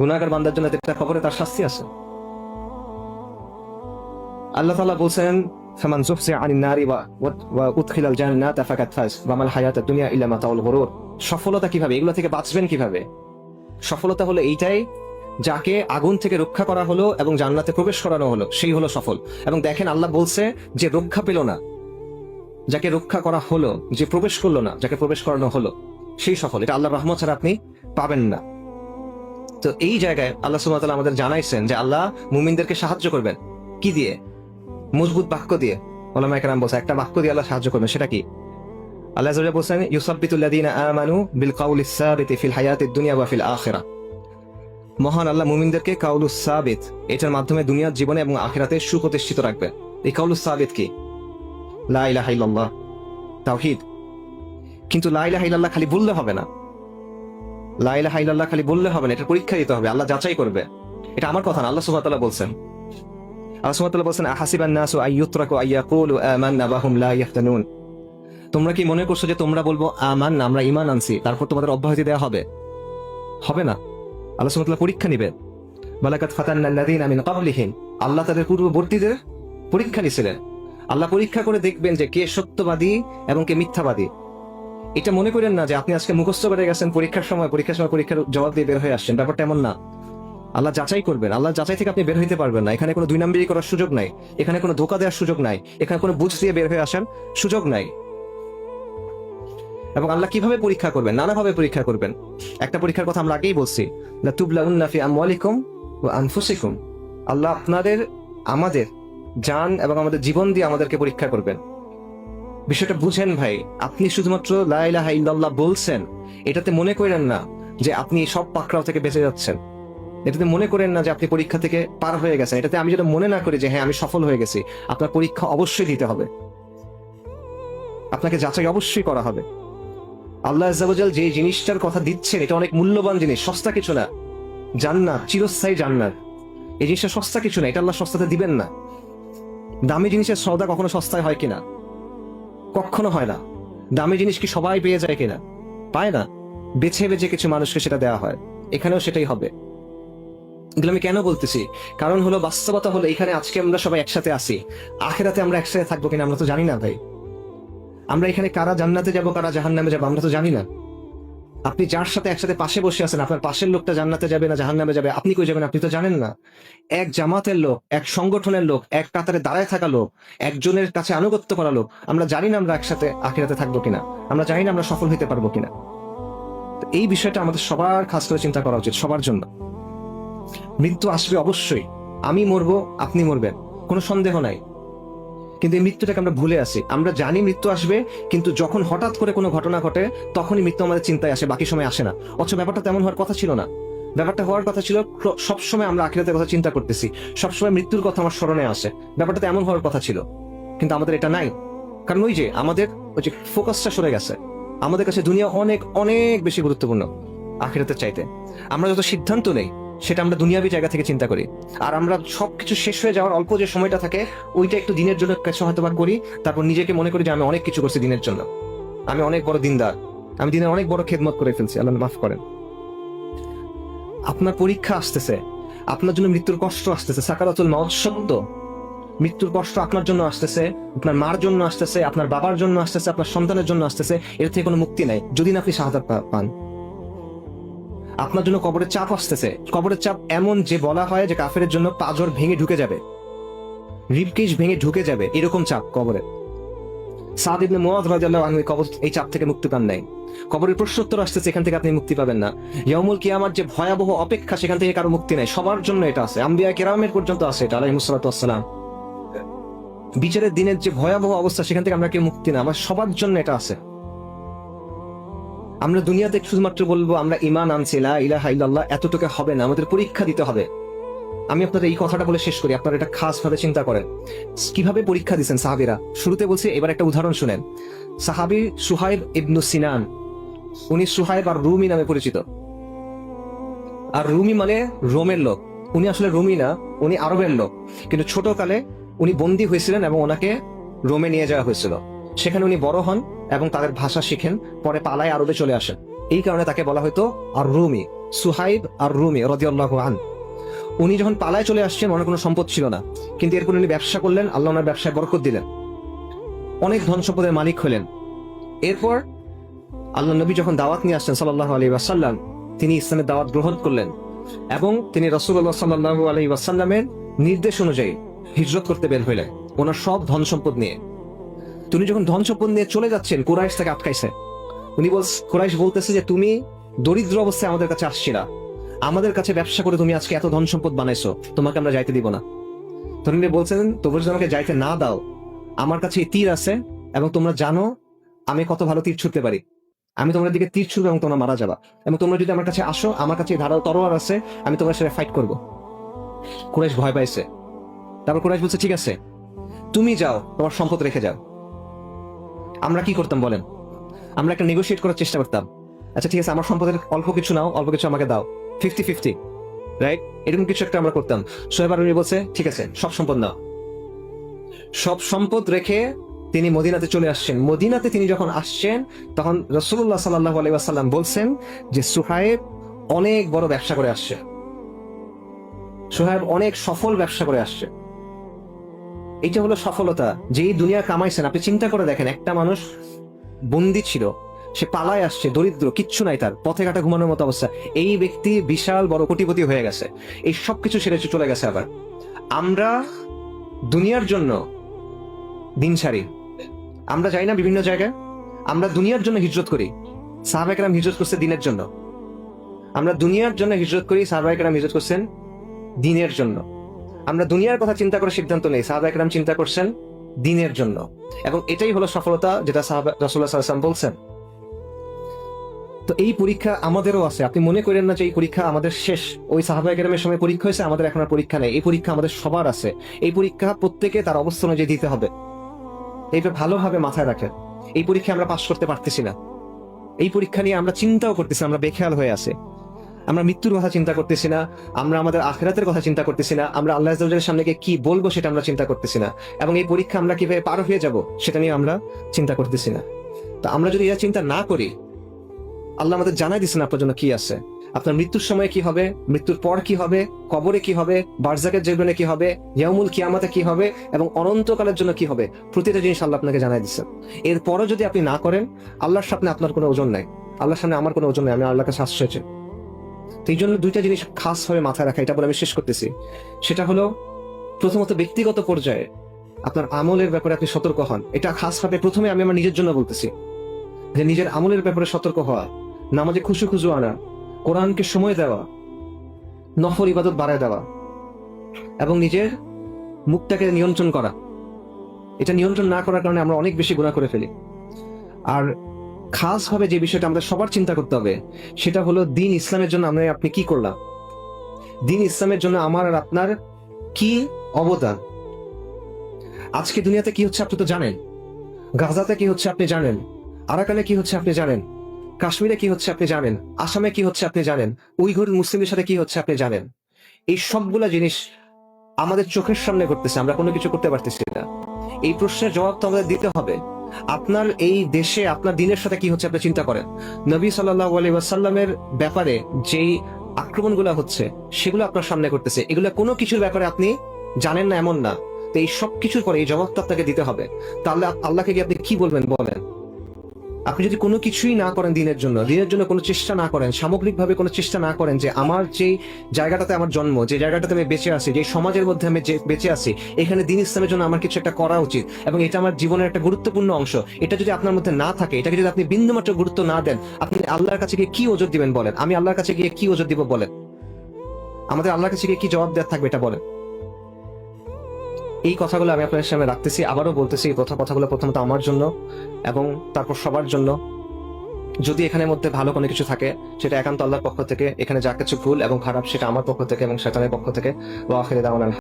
গুনাহগার বান্দার জন্য একটা খবরে তার শাস্তি আছে। আল্লাহ তাআলা বলছেন, ফামান জুহজিয়া আনিন নারি ওয়া ওয়া উদখিলাল জান্নাতা ফাকাদ ফাজ, ওয়া মাল হায়াতুদ দুনিয়া ইল্লা মাতাউল গুরুর। সফলতা কীভাবে? এগুলো থেকে বাঁচবেন কীভাবে? সফলতা হলো এইটাই, যাকে আগুন থেকে রক্ষা করা হলো এবং জান্নাতে প্রবেশ করানো হলো, সেই হলো সফল। এবং দেখেন আল্লাহ বলছে যে রক্ষা পেল না, যাকে রক্ষা করা হলো, যে প্রবেশ করল না, যাকে প্রবেশ করানো হলো, সেই সফল। এটা আল্লাহ রহমত ছাড়া আপনি পাবেন না। তো এই জায়গায় আল্লাহ সুবহানাহু আমাদের জানাইছেন যে আল্লাহ মুমিনদেরকে সাহায্য করবেন। কি দিয়ে? মজবুত বাক্য দিয়ে। ওলামা একরাম বলছে, একটা বাক্য দিয়ে আল্লাহ সাহায্য করবেন, সেটা কি? আল্লাহ বলছেন ইউসাব্বিতুল্লাযীনা আমানু বিল সাবিতি ফিল দুনিয়া ফিল আখিরাহ মহান আল্লাহ মুমিনদেরকে কাউলুস সাবিত, এটার মাধ্যমে দুনিয়ার জীবনে এবং আখিরাতে সুপ্রতিষ্ঠিত রাখবে। এই কাউলুস সাবিত কি? লা ইলাহা ইল্লাল্লাহ, তাওহীদ। কিন্তু লা ইলাহা ইল্লাল্লাহ খালি বললে হবে না। লা ইলাহা ইল্লাল্লাহ খালি বললে হবে না, এটা পরীক্ষা দিতে হবে, আল্লাহ যাচাই করবে। এটা আমার কথা না, আল্লাহ তাআলা বলছেন। আল্লাহ বলছেন, আহাসিবান নাসু তোমরা কি মনে করছ যে তোমরা বলব আমান আমরা ইমান আনছি, তারপর তোমাদের অব্যাহতি দেওয়া হবে? হবে না। আল্লাহ সুবহানাহু পরীক্ষা নিবেন বালাকাত ফাতান্না আল্লাযীনা মিন ক্বাবলিহিম, আল্লাহ তাদের পূর্ববর্তীদের পরীক্ষা নিছিলেন। আল্লাহ পরীক্ষা করে দেখবেন যে কে সত্যবাদী এবং কে মিথ্যাবাদী। এটা মনে করেন না যে আপনি আজকে মুখস্থ করে গেছেন পরীক্ষার সময় পরীক্ষার সময় পরীক্ষার জবাব দিয়ে বের হয়ে আসছেন। ব্যাপারটা এমন না। আল্লাহ যাচাই করবেন। আল্লাহ যাচাই থেকে আপনি বের হইতে পারবেন না। এখানে কোনো দুই নম্বরই করার সুযোগ নাই। এখানে কোনো ধোকা দেওয়ার সুযোগ নাই। এখানে কোনো বুঝ দিয়ে বের হয়ে আসার সুযোগ নাই। এবং আল্লাহ কীভাবে পরীক্ষা করবেন? নানাভাবে পরীক্ষা করবেন। একটা পরীক্ষার কথা আমরা আগেই বলছি। লাতুবলাউন্না ফি আমওয়ালিকুম ওয়া আনফুসিকুম। আল্লাহ আপনাদের, আমাদের জান এবং আমাদের জীবন দিয়ে আমাদেরকে পরীক্ষা করবেন। বিষয়টা বুঝেন ভাই, আপনি শুধুমাত্র লা ইলাহা ইল্লাল্লাহ বলছেন, এটাতে মনে করেন না যে আপনি সব পাকড়াও থেকে বেঁচে যাচ্ছেন। এটাতে মনে করেন না যে আপনি পরীক্ষা থেকে পার হয়ে গেছেন। এটাতে আমি যেটা মনে না করি যে হ্যাঁ আমি সফল হয়ে গেছি, আপনার পরীক্ষা অবশ্যই দিতে হবে। আপনাকে যাচাই অবশ্যই করা হবে। আল্লাহ আজ্জাবজাল যে জিনিসটার কথা দিচ্ছেন, এটা অনেক মূল্যবান জিনিস, সস্তা কিছু না। জান্নাত, চিরস্থায়ী জান্নাত। এই জিনিসটা সস্তা কিছু না, এটা আল্লাহ সস্তাতে দিবেন না। দামি জিনিসের সওদা কখনো সস্তায় হয় কিনা? কখনো হয় না। দামি জিনিস কি সবাই পেয়ে যায় কিনা? পায় না। বেছে বেছে কিছু মানুষকে সেটা দেওয়া হয়। এখানেও সেটাই হবে। এগুলো আমি কেন বলতেছি? কারণ হলো বাস্তবতা হলো এখানে আজকে আমরা সবাই একসাথে আসি আখেরাতে আমরা একসাথে থাকব কিনা আমরা তো জানি না ভাই। আমরা এখানে কারা জান্নাতে যাব, কারা জাহান নামে যাব আমরা তো জানি না। আপনি যার সাথে একসাথে পাশে বসে আছেন, আপনার পাশের লোকটা জান্নাতে যাবে না, জাহান্নামে যাবে, আপনি কই যাবেন? আপনি তো জানেন না। এক জামাতের লোক, এক সংগঠনের লোক, এক কাতারে দাঁড়ায় থাকা লোক, একজনের কাছে আনুগত্য করা লোক, আমরা জানি না আমরা একসাথে আখিরাতে থাকব কিনা, আমরা জানি না আমরা সফল হতে পারব কিনা। এই বিষয়টা আমাদের সবার খাস করে চিন্তা করা উচিত, সবার জন্য। মৃত্যু আসবে অবশ্যই। আমি মরবো, আপনি মরবেন, কোনো সন্দেহ নাই। কিন্তু এই মৃত্যুটাকে আমরা ভুলে আসি আমরা জানি মৃত্যু আসবে, কিন্তু যখন হঠাৎ করে কোনো ঘটনা ঘটে, তখনই মৃত্যু আমাদের চিন্তায় আসে, বাকি সময় আসে না। অথচ ব্যাপারটা তেমন হওয়ার কথা ছিল না। ব্যাপারটা হওয়ার কথা ছিল সবসময় আমরা আখিরাতের কথা চিন্তা করতেছি। সবসময় মৃত্যুর কথা আমার স্মরণে আসে। ব্যাপারটা তো এমন হওয়ার কথা ছিল। কিন্তু আমাদের এটা নাই। কারণ ওই যে আমাদের, ওই যে ফোকাসটা সরে গেছে। আমাদের কাছে দুনিয়া অনেক অনেক বেশি গুরুত্বপূর্ণ, আখিরাতের চাইতে। আমরা যত সিদ্ধান্ত নেই সেটা আমরা দুনিয়াবি জায়গা থেকে চিন্তা করি। আর আমরা সবকিছু শেষ হয়ে যাওয়ার অল্প যে সময়টা থাকে, ওইটা একটু দিনের জন্য কিছু হয়তো বা করি, তারপর নিজেকে মনে করি যে আমি অনেক কিছু করছি দিনের জন্য। আমি অনেক বড় দিনদার। আমি দিনের অনেক বড় খেদমত করে ফেলছি, আল্লাহ মাফ করেন। আপনার পরীক্ষা আসতেছে, আপনার জন্য মৃত্যুর কষ্ট আসতেছে, সাকারাতুল মাউত সত্য। মৃত্যুর কষ্ট আপনার জন্য আসতেছে, আপনার মার জন্য আসতেছে, আপনার বাবার জন্য আসতেছে, আপনার সন্তানের জন্য আসতেছে, এর থেকে কোনো মুক্তি নাই। যদি না আপনি শাহাদাত পান। আপনার জন্য কবরের চাপ আসতেছে। কবরের চাপ এমন যে বলা হয় যে কাফের জন্য পাজর ভেঙে ঢুকে যাবে। রিবকেশ ভেঙে ঢুকে যাবে, এরকম চাপ কবরে। সাদ ইবনে রাদিয়াল্লাহু আনহু কবর এই চাপ থেকে মুক্তি পান নাই। কবরের প্রশ্নোত্তর আসতেছে, এখান থেকে আপনি মুক্তি পাবেন না। ইয়ামুল কিয়ামার যে ভয়াবহ অপেক্ষা, সেখান থেকে কারও মুক্তি নাই। সবার জন্য এটা আছে। আম্বিয়া কেরামের পর্যন্ত আছে এটা, আলাইহিস সালাতু বিচারের দিনের যে ভয়াবহ অবস্থা, সেখান থেকে আমরা কেউ মুক্তি না। আমার সবার জন্য এটা আছে। আমরা দুনিয়াতে শুধুমাত্র বলব, আমরা ইমান আনছি, লা ইলাহা ইল্লাল্লাহ, এতটুকু হবে না, আমাদের পরীক্ষা দিতে হবে। আমি আপনাদের এই কথাটা বলে শেষ করি, আপনারা এটা খাস ভাবে চিন্তা করেন। কীভাবে পরীক্ষা দিচ্ছেন সাহাবিরা? শুরুতে বলছি, এবার একটা উদাহরণ শুনেন। সাহাবি সুহাইব ইবনু সিনান, উনি সুহাইব আর রুমি নামে পরিচিত। আর রুমি মানে রোমের লোক। উনি আসলে রুমি না, উনি আরবের লোক। কিন্তু ছোটকালে উনি বন্দী হয়েছিলেন এবং ওনাকে রোমে নিয়ে যাওয়া হয়েছিল। সেখানে উনি বড় হন এবং তাদের ভাষা শিখেন, পরে পালায় আরবে চলে আসেন। এই কারণে তাকে বলা হতো আর রুমি সুহাইব আর রুমি রদিয়াল্লাহ আন উনি যখন পালায় চলে আসছেন, ওনার কোনো সম্পদ ছিল না। কিন্তু এরপর উনি ব্যবসা করলেন, আল্লাহ ওনার ব্যবসায় বরকত দিলেন। অনেক ধন সম্পদের মালিক হলেন। এরপর আল্লাহ নবী যখন দাওয়াত নিয়ে আসছেন সাল্লাহ আলী ওয়াসাল্লাম, তিনি ইসলামের দাওয়াত গ্রহণ করলেন এবং তিনি রসুল্লাহ সাল্লাহ আলী ওয়াসাল্লামের নির্দেশ অনুযায়ী হিজরত করতে বের হইলেন ওনার সব ধন সম্পদ নিয়ে। তিনি যখন ধন সম্পদ নিয়ে চলে যাচ্ছেন, কুরাইশ তাকে আটকাইছে। উনি বল কুরাইশ বলতেছে যে তুমি দরিদ্র অবস্থায় আমাদের কাছে আসছিলা। আমাদের কাছে ব্যবসা করে তুমি আজকে এত ধন সম্পদ বানাইছো, তোমাকে আমরা যাইতে দিব না। তখন বলছেন, তোমরা যদি আমাকে যাইতে না দাও, আমার কাছে এই তীর আছে এবং তোমরা জানো আমি কত ভালো তীর ছুটতে পারি। আমি তোমার দিকে তীর ছুটবো এবং তোমরা মারা যাবা। এবং তোমরা যদি আমার কাছে আসো, আমার কাছে ধারাল তরোয়ার আছে, আমি তোমার সাথে ফাইট করব। কুরাইশ ভয় পাইছে। তারপর কুরাইশ বলছে, ঠিক আছে, তুমি যাও, তোমার সম্পদ রেখে যাও। আমরা কি করতাম বলেন? আমরা একটা নেগোসিয়েট করার চেষ্টা করতাম। আচ্ছা ঠিক আছে, আমার সম্পদের অল্প কিছু নাও, অল্প কিছু আমাকে দাও। ফিফটি ফিফটি রাইট এরকম কিছু একটা আমরা করতাম। সোহেব আরুনি বলছে, ঠিক আছে, সব সম্পদ নাও। সব সম্পদ রেখে তিনি মদিনাতে চলে আসছেন। মদিনাতে তিনি যখন আসছেন, তখন রসুল্লাহ সাল্লাহ আলাইসাল্লাম বলছেন যে, সুহাইব অনেক বড় ব্যবসা করে আসছে। সোহেব অনেক সফল ব্যবসা করে আসছে। এটা হলো সফলতা। যেই দুনিয়া কামাইছেন, আপনি চিন্তা করে দেখেন, একটা মানুষ বন্দি ছিল, সে পালায় আসছে, দরিদ্র, কিচ্ছু নাই তার, পথে ঘাটা ঘুমানোর মতো অবস্থা। এই ব্যক্তি বিশাল বড় কোটিপতি হয়ে গেছে। এই সব কিছু ছেড়ে চলে গেছে আবার। আমরা দুনিয়ার জন্য দিন ছাড়ি আমরা যাই না বিভিন্ন জায়গায়। আমরা দুনিয়ার জন্য হিজরত করি। সাহাবাইকেরাম হিজরত করছে দিনের জন্য। আমরা দুনিয়ার জন্য হিজরত করি সাহাবাইকেরাম হিজরত করছেন দিনের জন্য। আমরা দুনিয়ার কথা চিন্তা করে সিদ্ধান্ত নেই সাহাবাইকেরাম চিন্তা করছেন দিনের জন্য। এবং এটাই হলো সফলতা যেটা সাহাবা রসুল্লাহ সাল্লাম বলছেন। তো এই পরীক্ষা আমাদেরও আছে। আপনি মনে করেন না যে এই পরীক্ষা আমাদের শেষ? ওই সাহাবাই গ্রামের সময় পরীক্ষা হয়েছে, আমাদের এখন আর পরীক্ষা নেই। এই পরীক্ষা আমাদের সবার আছে। এই পরীক্ষা প্রত্যেকে তার অবস্থা অনুযায়ী দিতে হবে। এইটা ভালোভাবে মাথায় রাখেন। এই পরীক্ষা আমরা পাশ করতে পারতেছি না। এই পরীক্ষা নিয়ে আমরা চিন্তাও করতেছি, আমরা বেখেয়াল হয়ে আছে। আমরা মৃত্যুর কথা চিন্তা করতেছি না, আমরা আমাদের আখেরাতের কথা চিন্তা করতেছি না, আমরা আল্লাহ আজ্জাউলের সামনে কি বলব সেটা আমরা চিন্তা করতেছি না। এবং এই পরীক্ষা আমরা কীভাবে পার হয়ে যাব সেটা নিয়ে আমরা চিন্তা করতেছি না। তো আমরা যদি এটা চিন্তা না করি, আল্লাহ আমাদের জানাই দিচ্ছেন আপনার জন্য কি আছে। আপনার মৃত্যুর সময় কি হবে, মৃত্যুর পর কি হবে, কবরে কি হবে, বারজাকের জীবনে কি হবে ইয়ামুল কিয়ামাতে কি হবে এবং অনন্তকালের জন্য কি হবে, প্রতিটা জিনিস আল্লাহ আপনাকে জানাই দিচ্ছেন এরপরও যদি আপনি না করেন, আল্লাহর সামনে আপনার কোনো ওজন নাই। আল্লাহর সামনে আমার কোনো ওজন নাই, আমি আল্লাহকে চাই। তো এই জন্য দুইটা জিনিস খাস ভাবে মাথায় রাখা, এটা বলে আমি শেষ করতেছি। সেটা হলো, প্রথমত ব্যক্তিগত পর্যায়ে আপনার আমলের ব্যাপারে আপনি সতর্ক হন। এটা খাস ভাবে প্রথমে আমি আমার নিজের জন্য বলতেছি। যে নিজের আমলের ব্যাপারে সতর্ক হওয়া, নামাজে খুশু খুশু আনা, কোরআনকে সময় দেওয়া নফর ইবাদত বাড়ায় দেওয়া, এবং নিজের মুখটাকে নিয়ন্ত্রণ করা। এটা নিয়ন্ত্রণ না করার কারণে আমরা অনেক বেশি গুণা করে ফেলি। আর খাস ভাবে যে বিষয়টা আমাদের সবার চিন্তা করতে হবে, সেটা হলো দিন ইসলামের জন্য আমরা আপনি কি করলাম? দিন ইসলামের জন্য আমার আর আপনার কি অবদান? আজকে দুনিয়াতে কি হচ্ছে আপনি তো জানেন। গাজাতে কি হচ্ছে আপনি জানেন। আরাকানে কি হচ্ছে আপনি জানেন। কাশ্মীরে কি হচ্ছে আপনি জানেন। আসামে কি হচ্ছে আপনি জানেন। উইঘুর মুসলিমদের সাথে কি হচ্ছে আপনি জানেন। এই সবগুলা জিনিস আমাদের চোখের সামনে ঘটতেছে, আমরা কোনো কিছু করতে পারতেছি না। এই প্রশ্নের জবাব তো আমাদের দিতে হবে। আপনার এই দেশে, আপনার দিনের সাথে কি হচ্ছে, আপনি চিন্তা করেন। নবী সাল্লাহ আলাইসাল্লামের ব্যাপারে যেই আক্রমণগুলো হচ্ছে, সেগুলো আপনার সামনে করতেছে। এগুলো কোনো কিছুর ব্যাপারে আপনি জানেন না, এমন না। তো এই সব কিছুর পরে এই জবাবটা আপনাকে দিতে হবে। তাহলে আল্লাহকে গিয়ে আপনি কি বলবেন, বলেন? আপনি যদি কোনো কিছুই না করেন দিনের জন্য দিনের জন্য কোনো চেষ্টা না করেন, সামগ্রিকভাবে কোনো চেষ্টা না করেন যে আমার যে জায়গাটাতে আমার জন্ম, যে জায়গাটাতে আমি বেঁচে আছি, যে সমাজের মধ্যে আমি যে বেঁচে আছি, এখানে দিন ইসলামের জন্য আমার কিছু একটা করা উচিত এবং এটা আমার জীবনের একটা গুরুত্বপূর্ণ অংশ। এটা যদি আপনার মধ্যে না থাকে, এটাকে যদি আপনি বিন্দুমাত্র গুরুত্ব না দেন, আপনি আল্লাহর কাছে গিয়ে কি ওজোর দিবেন বলেন? আমি আল্লাহর কাছে গিয়ে কি ওজোর দিব বলেন? আমাদের আল্লাহর কাছে গিয়ে কি জবাব দেওয়ার থাকবে এটা বলেন। এই কথাগুলো আমি আপনাদের সামনে রাখতেছি, আবারও বলতেছি এই কথা কথাগুলো প্রথমত আমার জন্য এবং তারপর সবার জন্য। যদি এখানের মধ্যে ভালো কোনো কিছু থাকে, সেটা একান্ত আল্লাহর পক্ষ থেকে, এখানে যা কিছু ভুল এবং খারাপ, সেটা আমার পক্ষ থেকে এবং শয়তানের পক্ষ থেকে ওয়াখিরে দাওয়ানা